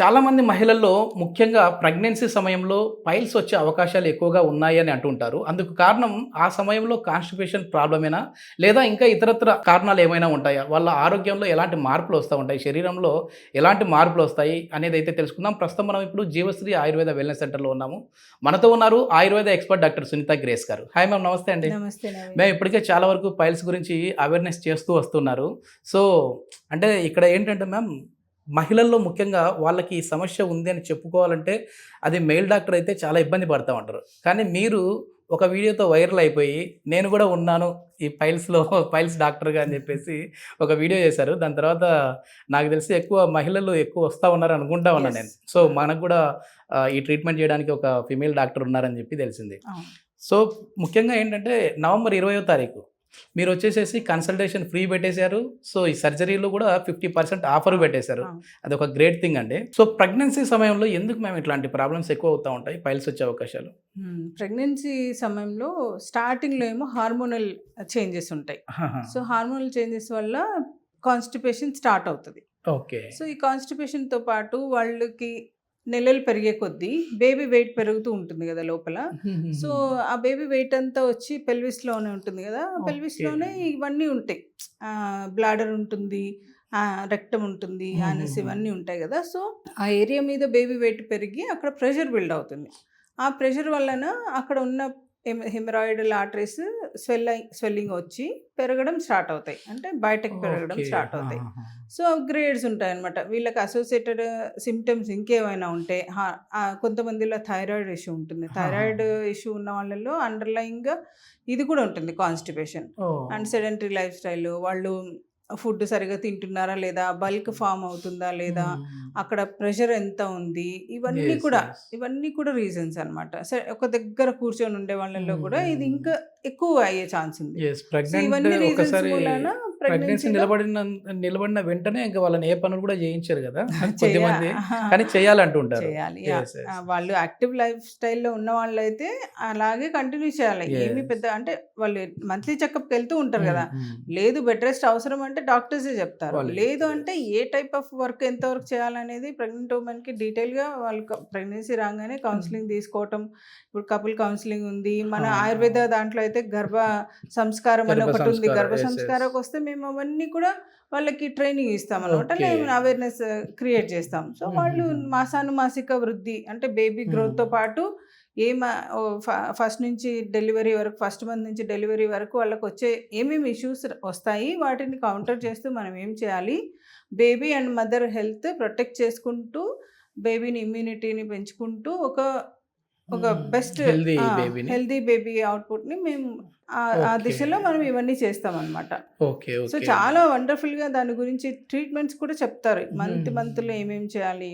చాలామంది మహిళల్లో ముఖ్యంగా ప్రెగ్నెన్సీ సమయంలో పైల్స్ వచ్చే అవకాశాలు ఎక్కువగా ఉన్నాయి అని అంటుంటారు. అందుకు కారణం ఆ సమయంలో కాన్స్టిపేషన్ ప్రాబ్లమేనా? లేదా ఇంకా ఇతరత్ర కారణాలు ఏమైనా ఉంటాయా? వాళ్ళ ఆరోగ్యంలో ఎలాంటి మార్పులు వస్తూ ఉంటాయి? శరీరంలో ఎలాంటి మార్పులు వస్తాయి? అనేది అయితే తెలుసుకుందాం. ప్రస్తుతం మనం ఇప్పుడు జీవశ్రీ ఆయుర్వేద వెల్నెస్ సెంటర్లో ఉన్నాము. మనతో ఉన్నారు Ayurveda expert doctor Sunitha Grace గారు. హాయ్ మ్యామ్ నమస్తే అండి. నమస్తే. మేము ఇప్పటికే చాలా వరకు పైల్స్ గురించి అవేర్నెస్ చేస్తూ వస్తున్నారు. సో అంటే ఇక్కడ ఏంటంటే మ్యామ్ మహిళల్లో ముఖ్యంగా వాళ్ళకి ఈ సమస్య ఉంది అని చెప్పుకోవాలంటే అది మెయిల్ డాక్టర్ అయితే చాలా ఇబ్బంది పడతా ఉంటారు. కానీ మీరు ఒక వీడియోతో వైరల్ అయిపోయి నేను కూడా ఉన్నాను ఈ పైల్స్లో పైల్స్ డాక్టర్గా అని చెప్పేసి ఒక వీడియో చేశారు. దాని తర్వాత నాకు తెలిసి ఎక్కువ మహిళలు ఎక్కువ వస్తూ ఉన్నారు అనుకుంటా ఉన్నాను నేను. సో మనకు కూడా ఈ ట్రీట్మెంట్ చేయడానికి ఒక ఫిమేల్ డాక్టర్ ఉన్నారని చెప్పి తెలిసింది. సో ముఖ్యంగా ఏంటంటే నవంబర్ ఇరవయో తారీఖు మీరు వచ్చేసేసి కన్సల్టేషన్ ఫ్రీ పెట్టేశారు. సో ఈ సర్జరీలో కూడా ఫిఫ్టీ పర్సెంట్ ఆఫర్ పెట్టేశారు. అది ఒక గ్రేట్ థింగ్ అండి. సో ప్రెగ్నెన్సీ సమయంలో ఎందుకు మేము ఇట్లాంటి ప్రాబ్లమ్స్ ఎక్కువ అవుతూ ఉంటాయి? పైల్స్ వచ్చే అవకాశాలు. ప్రెగ్నెన్సీ సమయంలో స్టార్టింగ్లో ఏమో హార్మోనల్ చేంజెస్ ఉంటాయి. సో హార్మోనల్ చేంజెస్ వల్ల కాన్స్టిపేషన్ స్టార్ట్ అవుతుంది. ఓకే. సో ఈ కాన్స్టిపేషన్తో పాటు వాళ్ళకి నెలలు పెరిగే కొద్దీ బేబీ వెయిట్ పెరుగుతూ ఉంటుంది కదా లోపల. సో ఆ బేబీ వెయిట్ అంతా వచ్చి పెల్విస్లోనే ఉంటుంది కదా. పెల్విస్లోనే ఇవన్నీ ఉంటాయి. బ్లాడర్ ఉంటుంది రెక్టం ఉంటుంది ఆనస్ hmm, ఇవన్నీ ఉంటాయి కదా. సో ఆ ఏరియా మీద బేబీ వెయిట్ పెరిగి అక్కడ ప్రెషర్ బిల్డ్ అవుతుంది. ఆ ప్రెషర్ వలన అక్కడ ఉన్న హెమరాయిడల్ ఆర్టరీస్ స్వెల్ స్వెల్లింగ్ వచ్చి పెరగడం స్టార్ట్ అవుతాయి. అంటే బయటకు పెరగడం స్టార్ట్ అవుతాయి. సో గ్రేడ్స్ ఉంటాయి అనమాట వీళ్ళకి అసోసియేటెడ్ సిమ్టమ్స్ ఇంకేమైనా ఉంటే కొంతమందిలో థైరాయిడ్ ఇష్యూ ఉంటుంది. థైరాయిడ్ ఇష్యూ ఉన్న వాళ్ళలో అండర్లైన్గా ఇది కూడా ఉంటుంది constipation. And sedentary lifestyle వాళ్ళు ఫుడ్ సరిగా తింటున్నారా లేదా? బల్క్ ఫామ్ అవుతుందా లేదా? అక్కడ ప్రెషర్ ఎంత ఉంది? ఇవన్నీ కూడా ఇవన్నీ కూడా రీజన్స్ అనమాట ఒక దగ్గర కూర్చొని ఉండే వాళ్ళలో కూడా ఇది ఇంకా ఎక్కువ అయ్యే ఛాన్స్ ఉంది. ఇవన్నీ రీజన్స్ ప్రెగ్నెన్సీ నిలబడిన నిలబడిన వెంటనే ఇంకా వాళ్ళని ఏ పనులు కూడా చేయించారు కదా. కొద్దిమంది కానీ చేయాలంటుంటారు. చేయాలి. వాళ్ళు యాక్టివ్ లైఫ్ స్టైల్లో ఉన్న వాళ్ళు అయితే అలాగే కంటిన్యూ చేయాలి. ఏమి పెద్ద అంటే వాళ్ళు మంత్లీ చెకప్కి వెళ్తూ ఉంటారు కదా. మ్మ్, మ్మ్. లేదు బెడ్ రెస్ట్ అవసరం అంటే డాక్టర్సే చెప్తారు. లేదు అంటే. ఏ టైప్ ఆఫ్ వర్క్ ఎంత వర్క్ చేయాలనేది ప్రెగ్నెంట్ ఉమెన్కి డీటెయిల్గా వాళ్ళు ప్రెగ్నెన్సీ రాగానే కౌన్సిలింగ్ తీసుకోవటం. ఇప్పుడు కపుల్ కౌన్సిలింగ్ ఉంది. మన. ఆయుర్వేద దాంట్లో అయితే గర్భ సంస్కారం అని ఒకటి ఉంది. సంస్కారం, గర్భ. సంస్కారకు వస్తే మేము అవన్నీ కూడా వాళ్ళకి ట్రైనింగ్ ఇస్తాం అనమాట Okay. అవేర్నెస్ క్రియేట్ చేస్తాం సో వాళ్ళు. మాసానుమాసిక వృద్ధి అంటే బేబీ. గ్రోత్తో పాటు ఏ ఫస్ట్ నుంచి డెలివరీ వరకు ఫస్ట్ మంత్ నుంచి డెలివరీ వరకు వాళ్ళకి వచ్చే ఏమేమి ఇష్యూస్ వస్తాయి వాటిని కౌంటర్ చేస్తూ మనం ఏం చేయాలి baby and mother health protect చేసుకుంటూ బేబీని ఇమ్యూనిటీని పెంచుకుంటూ ఒక ఒక మ్మ్. బెస్ట్. హెల్దీ బేబీ అవుట్పుట్ని మేము ఆ-. దిశలో మనం ఇవన్నీ చేస్తాం అనమాట ఓకే సో చాలా వండర్ఫుల్గా దాని గురించి ట్రీట్మెంట్స్ కూడా చెప్తారు మంత్. మంత్లో ఏమేం చేయాలి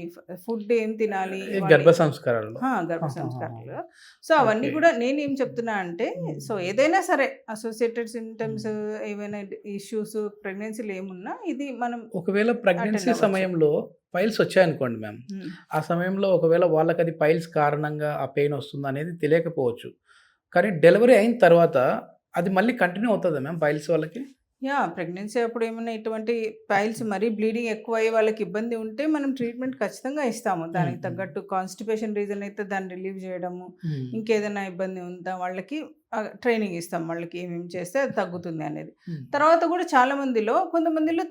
ఫుడ్ ఏం తినాలి గర్భ సంస్కారాలు గర్భ. సంస్కారాలు సో అవన్నీ. కూడా నేను ఏం చెప్తున్నా అంటే. సో ఏదైనా సరే అసోసియేటెడ్ సిమ్టమ్స్ ఏవైనా ఇష్యూస్ ప్రెగ్నెన్సీలు ఏమున్నా ఇది మనం ఒకవేళ ప్రెగ్నెన్సీ. సమయంలో పైల్స్ వచ్చాయనుకోండి మ్యామ్ ఆ సమయంలో ఒకవేళ వాళ్ళకి అది పైల్స్ కారణంగా ఆ పెయిన్ వస్తుంది అనేది తెలియకపోవచ్చు కానీ డెలివరీ అయిన తర్వాత అది మళ్ళీ కంటిన్యూ అవుతుందా మ్యామ్ పైల్స్ వాళ్ళకి యా ప్రెగ్నెన్సీ అప్పుడు ఏమైనా ఇటువంటి పైల్స్ మరీ బ్లీడింగ్ ఎక్కువ అయ్యి వాళ్ళకి ఇబ్బంది ఉంటే మనం ట్రీట్మెంట్ ఖచ్చితంగా ఇస్తాము దానికి. తగ్గట్టు కాన్స్టిపేషన్ రీజన్ అయితే దాన్ని రిలీవ్ చేయడము ఇంకేదైనా ఇబ్బంది ఉందా వాళ్ళకి ట్రైనింగ్ ఇస్తాం వాళ్ళకి ఏమేమి చేస్తే అది తగ్గుతుంది అనేది. తర్వాత కూడా చాలా మందిలో కొంతమందిలో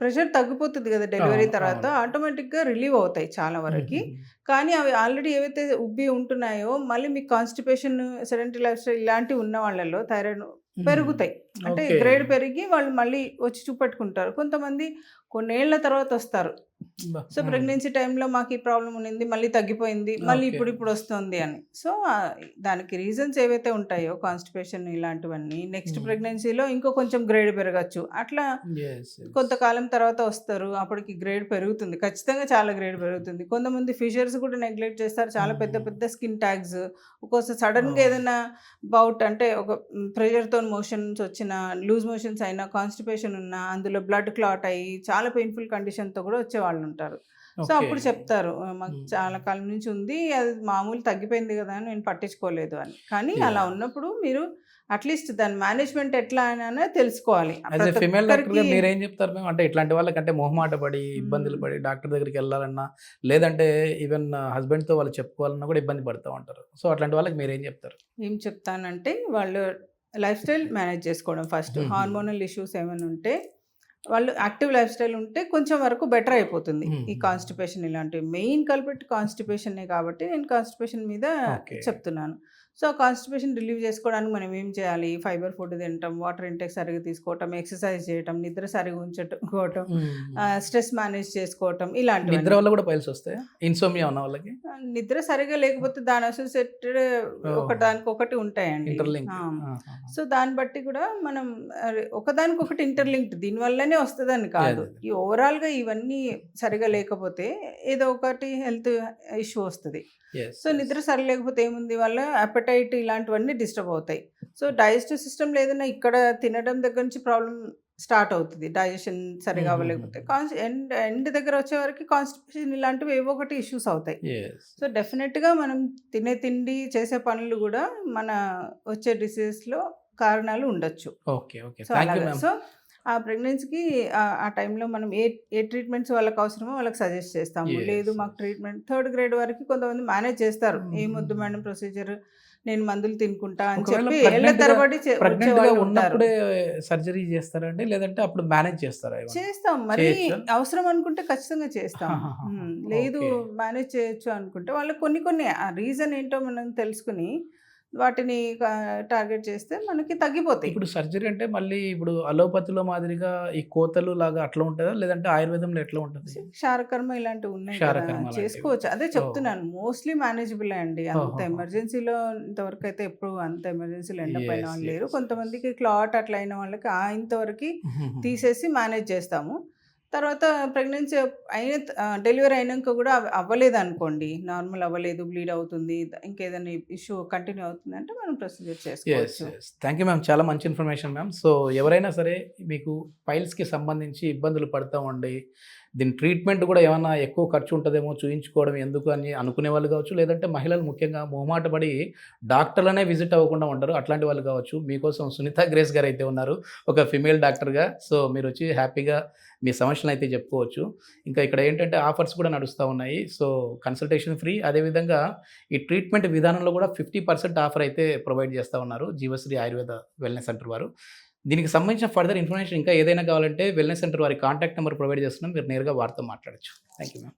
ప్రెషర్ తగ్గిపోతుంది కదా డెలివరీ తర్వాత. ఆటోమేటిక్గా రిలీవ్ అవుతాయి చాలా వరకు. కానీ అవి ఆల్రెడీ ఏవైతే ఉబ్బి ఉంటున్నాయో మళ్ళీ మీకు కాన్స్టిపేషన్ సెడెంటరీ లైఫ్ స్టైల్ ఇలాంటివి ఉన్న వాళ్ళలో థైరాయిడ్. పెరుగుతాయి అంటే. గ్రేడ్ పెరిగి వాళ్ళు మళ్ళీ వచ్చి చూపెట్టుకుంటారు కొంతమంది కొన్నేళ్ళ తర్వాత వస్తారు. సో. ప్రెగ్నెన్సీ టైంలో మాకు ఈ ప్రాబ్లం ఉన్నింది మళ్ళీ తగ్గిపోయింది మళ్ళీ. ఇప్పుడు ఇప్పుడు వస్తుంది అని సో దానికి రీజన్స్ ఏవైతే ఉంటాయో కాన్స్టిపేషన్ ఇలాంటివన్నీ నెక్స్ట్. ప్రెగ్నెన్సీలో ఇంకో కొంచెం గ్రేడ్ పెరగచ్చు అట్లా. కొంతకాలం తర్వాత వస్తారు అప్పటికి గ్రేడ్ పెరుగుతుంది ఖచ్చితంగా చాలా గ్రేడ్ పెరుగుతుంది కొంతమంది ఫిషర్స్ కూడా నెగ్లెక్ట్ చేస్తారు చాలా పెద్ద. పెద్ద స్కిన్ ట్యాగ్స్ ఒక్కోసారి సడన్గా. ఏదైనా బౌట్ అంటే ఒక ప్రెషర్తో మోషన్స్ వచ్చిన లూజ్ మోషన్స్ అయినా కాన్స్టిపేషన్ ఉన్నా అందులో బ్లడ్ క్లాట్ అయ్యి చాలా పెయిన్ఫుల్ కండిషన్తో కూడా వచ్చే వాళ్ళు ఉంటారు సో. అప్పుడు చెప్తారు "ఆ, మాకు. చాలా కాలం నుంచి ఉంది అది మామూలు తగ్గిపోయింది కదా అని నేను పట్టించుకోలేదు అని కానీ. అలా ఉన్నప్పుడు మీరు అట్లీస్ట్ దాని మేనేజ్మెంట్ ఎట్లా అని తెలుసుకోవాలి మీరేం చెప్తారు మేము అంటే ఇట్లాంటి వాళ్ళకంటే మొహమాట పడి ఇబ్బందులు. పడి డాక్టర్ దగ్గరికి వెళ్ళాలన్నా లేదంటే ఈవెన్ హస్బెండ్తో వాళ్ళు చెప్పుకోవాలన్నా కూడా ఇబ్బంది పడుతూ ఉంటారు సో అట్లాంటి వాళ్ళకి మీరేం చెప్తారు ఏం చెప్తానంటే వాళ్ళు లైఫ్ స్టైల్ మేనేజ్ చేసుకోవడం ఫస్ట్. హార్మోనల్ ఇష్యూస్ ఏమైనా ఉంటే వాళ్ళు యాక్టివ్ లైఫ్ స్టైల్ ఉంటే కొంచెం వరకు బెటర్ అయిపోతుంది ఈ. కాన్స్టిపేషన్ ఇలాంటివి మెయిన్ కల్పెట్ కాన్స్టిపేషనే కాబట్టి నేను కాన్స్టిపేషన్ మీద. చెప్తున్నాను సో కాన్స్టిపేషన్ రిలీవ్ చేసుకోవడానికి మనం ఏం చేయాలి? ఫైబర్ ఫుడ్ తినటం వాటర్ ఇంటెక్ సరిగ్గా తీసుకోవటం ఎక్సర్సైజ్ చేయటం నిద్ర సరిగా ఉంచుకోవటం స్ట్రెస్ మేనేజ్ చేసుకోవటం ఇలాంటివి నిద్ర వల్ల కూడా పైల్స్ వస్తాయి? ఇన్సోమియా ఉన్న వాళ్ళకి? నిద్ర సరిగా లేకపోతే దాని అసోసియేటెడ్ ఒక దానికి ఒకటి ఉంటాయండి. సో దాన్ని బట్టి కూడా మనం ఒకదానికొకటి ఇంటర్లింక్డ్ దీనివల్లనే వస్తుందని కాదు. ఈ ఓవరాల్గా ఇవన్నీ సరిగా లేకపోతే ఏదో ఒకటి హెల్త్ ఇష్యూ వస్తుంది. సో నిద్ర సరి లేకపోతే ఏముంది? వాళ్ళ అపెటైట్ ఇలాంటివన్నీ డిస్టర్బ్ అవుతాయి. సో డైజెస్టివ్ సిస్టమ్ లేదన్నా ఇక్కడ తినడం దగ్గర నుంచి ప్రాబ్లం స్టార్ట్ అవుతుంది. డైజెషన్ సరిగా. అవ్వలేకపోతే. కాన్స్ ఎండ్ ఎండ్ దగ్గర వచ్చే వరకు కాన్స్టిపేషన్ ఇలాంటివి ఏవో ఒకటి ఇష్యూస్ అవుతాయి. సో డెఫినెట్గా మనం తినే తిండి చేసే పనులు కూడా మన వచ్చే డిసీజెస్లో కారణాలు ఉండొచ్చు. ఓకే ఓకే సో ఆ ప్రెగ్నెన్సీకి ఆ టైంలో మనం ఏ ఏ ట్రీట్మెంట్స్ వాళ్ళకి అవసరమో వాళ్ళకి సజెస్ట్ చేస్తాము లేదు మాకు. ట్రీట్మెంట్ థర్డ్ గ్రేడ్ వరకు కొంతమంది మేనేజ్ చేస్తారు. ఏమొద్దు మేడం ప్రొసీజర్ నేను మందులు తినుకుంటా అని చెప్పి ఏళ్ళ తరబడి. ఉన్నప్పుడే సర్జరీ చేస్తారండి లేదంటే అప్పుడు మేనేజ్ చేస్తారా? చేస్తాం మరి? అవసరం అనుకుంటే ఖచ్చితంగా చేస్తాం. లేదు. మేనేజ్ చేయొచ్చు అనుకుంటే వాళ్ళకి కొన్ని కొన్ని ఆ రీజన్ ఏంటో మనం తెలుసుకుని వాటిని టార్గెట్ చేస్తే మనకి తగ్గిపోతాయి. ఇప్పుడు సర్జరీ అంటే మళ్ళీ ఇప్పుడు అలోపతిలో మాదిరిగా ఈ కోతలు లాగా అట్లా ఉంటుందా? లేదంటే ఆయుర్వేదంలో ఎట్లా ఉంటుంది? క్షారకర్మ ఇలాంటివి ఉన్నాయి. చేసుకోవచ్చు. అదే చెప్తున్నాను. మోస్ట్లీ మేనేజబుల్ అండి. అంత. ఎమర్జెన్సీలో ఇంతవరకు అయితే ఎప్పుడు అంత ఎమర్జెన్సీలో ఎండపోయిన Yes, వాళ్ళు లేరు. కొంతమందికి క్లాట్ అట్లా అయిన వాళ్ళకి ఆ ఇంతవరకు తీసేసి మేనేజ్ చేస్తాము. తర్వాత ప్రెగ్నెన్సీ అయిన డెలివరీ అయినాక కూడా అవ- అవ్వలేదు అనుకోండి నార్మల్ అవ్వలేదు బ్లీడ్ అవుతుంది ఇంకేదైనా ఇష్యూ కంటిన్యూ అవుతుంది అంటే మనం ప్రొసీజర్ చేసుకోవచ్చు. థ్యాంక్ యూ మ్యామ్ చాలా మంచి ఇన్ఫర్మేషన్ మ్యామ్ సో ఎవరైనా సరే మీకు పైల్స్కి సంబంధించి ఇబ్బందులు పడుతూ ఉండి దీని ట్రీట్మెంట్ కూడా ఏమైనా ఎక్కువ ఖర్చు ఉంటుందేమో చూయించుకోవడం ఎందుకు అని అనుకునే వాళ్ళు కావచ్చు లేదంటే మహిళలు ముఖ్యంగా మొహమాట పడి డాక్టర్లనే విజిట్ అవ్వకుండా ఉంటారు అట్లాంటి వాళ్ళు కావచ్చు. మీకోసం సునీత గ్రేస్ గారు అయితే ఉన్నారు. ఒక ఫిమేల్ డాక్టర్గా. సో మీరు వచ్చి హ్యాపీగా మీ సమస్యలను అయితే చెప్పుకోవచ్చు. ఇంకా ఇక్కడ ఏంటంటే ఆఫర్స్ కూడా నడుస్తూ ఉన్నాయి. So consultation free. అదేవిధంగా ఈ ట్రీట్మెంట్ విధానంలో కూడా ఫిఫ్టీ పర్సెంట్ ఆఫర్ అయితే ప్రొవైడ్ చేస్తూ ఉన్నారు జీవశ్రీ ఆయుర్వేద వెల్నెస్ సెంటర్ వారు. దీనికి సంబంధించిన ఫర్దర్ ఇన్ఫర్మేషన్ ఇంకా ఏదైనా కావాలంటే వెల్నెస్ సెంటర్ వారి కాంటాక్ట్ నెంబర్ ప్రొవైడ్ చేస్తున్నాం. మీరు నేరుగా వారితో మాట్లాడచ్చు. Thank you ma'am